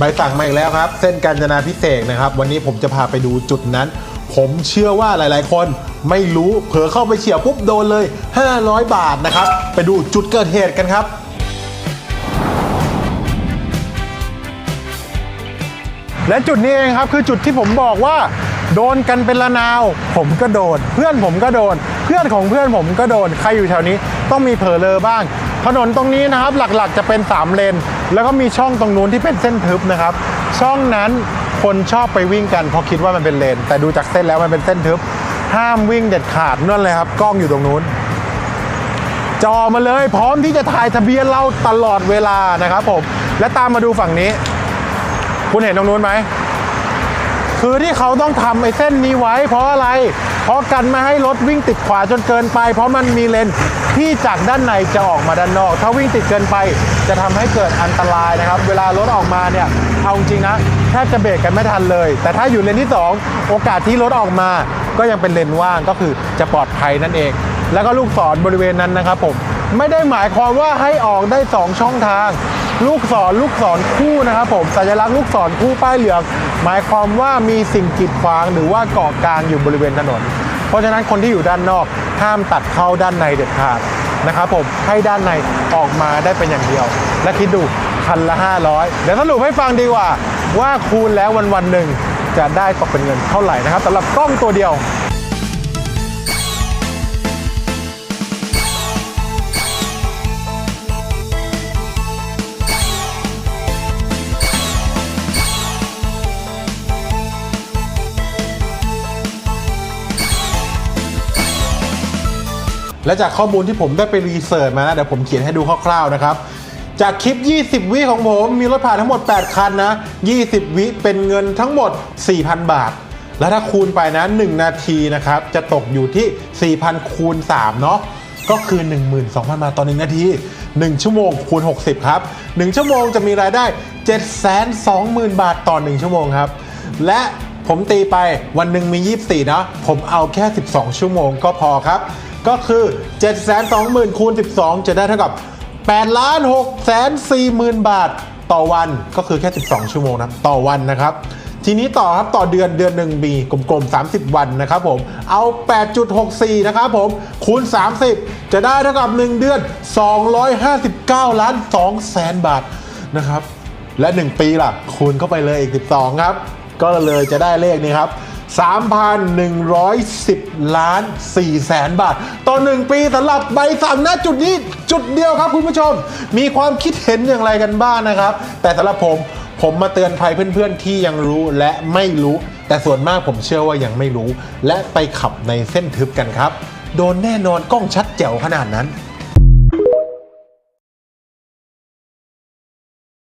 ใบสั่งมาอีกแล้วครับ เส้นกาญจนาพิเศษนะครับ วันนี้ผมจะพาไปดูจุดนั้น ผมเชื่อว่าหลาย ๆ คนไม่รู้เผลอเข้าไปเฉียวปุ๊บโดนเลย 500 บาทนะครับ ไปดูจุดเกิดเหตุกันครับและจุดนี้เองครับคือจุดที่ผมบอกว่า โดนกันเป็นละนาว ผมก็โดน เพื่อนผมก็โดน เพื่อนของเพื่อนผมก็โดน ใครอยู่แถวนี้ต้องมีเผลอเลอบ้าง ถนนตรงนี้นะครับหลักๆจะเป็น 3 เลน แล้วก็มีช่องตรงนู้นที่เป็นเส้นทึบนะครับ ช่องนั้นคนชอบไปวิ่งกันเพราะคิดว่ามันเป็นเลน แต่ดูจากเส้นแล้วมันเป็นเส้นทึบ ห้ามวิ่งเด็ดขาดนั่นเลยครับ กล้องอยู่ตรงนู้นจอมาเลย พร้อมที่จะถ่ายทะเบียนเราตลอดเวลานะครับผม และตามมาดูฝั่งนี้ คุณเห็นตรงนู้นไหม คือที่เขาต้องทำไอ้เส้นนี้ไว้ เพราะอะไร เพราะกันไม่ให้รถวิ่งติดขวาจนเกินไป เพราะมันมีเลนที่จากด้านในจะออกมาด้านนอก ถ้าวิ่งติดเกินไปจะทำให้เกิดอันตรายนะครับ เวลารถออกมาเนี่ยเอาจริงนะแทบจะเบรกกันไม่ทันเลย แต่ถ้าอยู่เลนที่ 2 โอกาสที่รถออกมา ก็ยังเป็นเลนว่างก็คือจะปลอดภัยนั่นเอง แล้วก็ลูกศรบริเวณนั้นนะครับผม ไม่ได้หมายความว่าให้ออกได้ 2 ช่องทาง ลูกศรลูกศรคู่นะครับผมสัญลักษณ์ลูกศรคู่ป้ายเหลืองหมายความว่ามีสิ่งกีดขวางหรือว่าเกาะกลางอยู่บริเวณถนน เพราะฉะนั้นคนที่อยู่ด้านนอกห้ามตัดเข้าด้านในเด็ดขาดนะครับผมให้ด้านในออกมาได้เป็นอย่างเดียว และคิดดูคันละ 500 เดี๋ยวสรุปให้ฟังดีกว่า ว่าคูณแล้ววันวันๆหนึ่งจะได้ตกเป็นเงินเท่าไหร่นะครับสำหรับกล้องตัวเดียว และจากข้อมูลที่ผมได้ไปรีเสิร์ชมานะเดี๋ยวผมเขียนให้ดูคร่าวๆนะครับจากคลิป 20 วิของผมมีรถผ่านทั้งหมด 8 คันนะ 20 วิเป็นเงินทั้งหมด 4,000 บาท แล้วถ้าคูณไปนะ 1 นาทีนะครับ จะตกอยู่ที่ 4,000 คูณ 3 เนาะ ก็คือ 12,000 บาทต่อ 1 นาที 1 ชั่วโมงคูณ 60 ครับ 1 ชั่วโมงจะมีรายได้ 720,000 บาทต่อ 1 ชั่วโมงครับ และผมตีไปวันหนึ่งมี 24เนาะผมเอาแค่ 12 ชั่วโมงก็พอครับ ก็คือ720,000คูณ12 จะได้เท่ากับ8ล้าน6แสน4หมื่นบาทต่อวันก็คือแค่ 12 ชั่วโมงนะต่อวันนะครับ ทีนี้ต่อครับต่อเดือนเดือนหนึ่งมีกลมๆ 30 วันนะครับผมเอา 8.64 นะครับผมคูณ 30 จะได้เท่ากับ 1 เดือน 259ล้าน2แสนบาทนะครับ และ 1 ปีล่ะคูณเข้าไปเลยอีก 12 ครับ ก็เลยจะได้เลขนี้ครับ 3,110 ล้าน4แสนบาท ต่อ 1 ปีสำหรับใบสั่งณจุดนี้จุดเดียวครับคุณผู้ชม มีความคิดเห็นอย่างไรกันบ้างนะครับ แต่สำหรับผมผมมาเตือนภัยเพื่อนๆที่ยังรู้และไม่รู้ แต่ส่วนมากผมเชื่อว่ายังไม่รู้ และไปขับในเส้นทึบกันครับ โดนแน่นอนกล้องชัดแจ๋วขนาดนั้น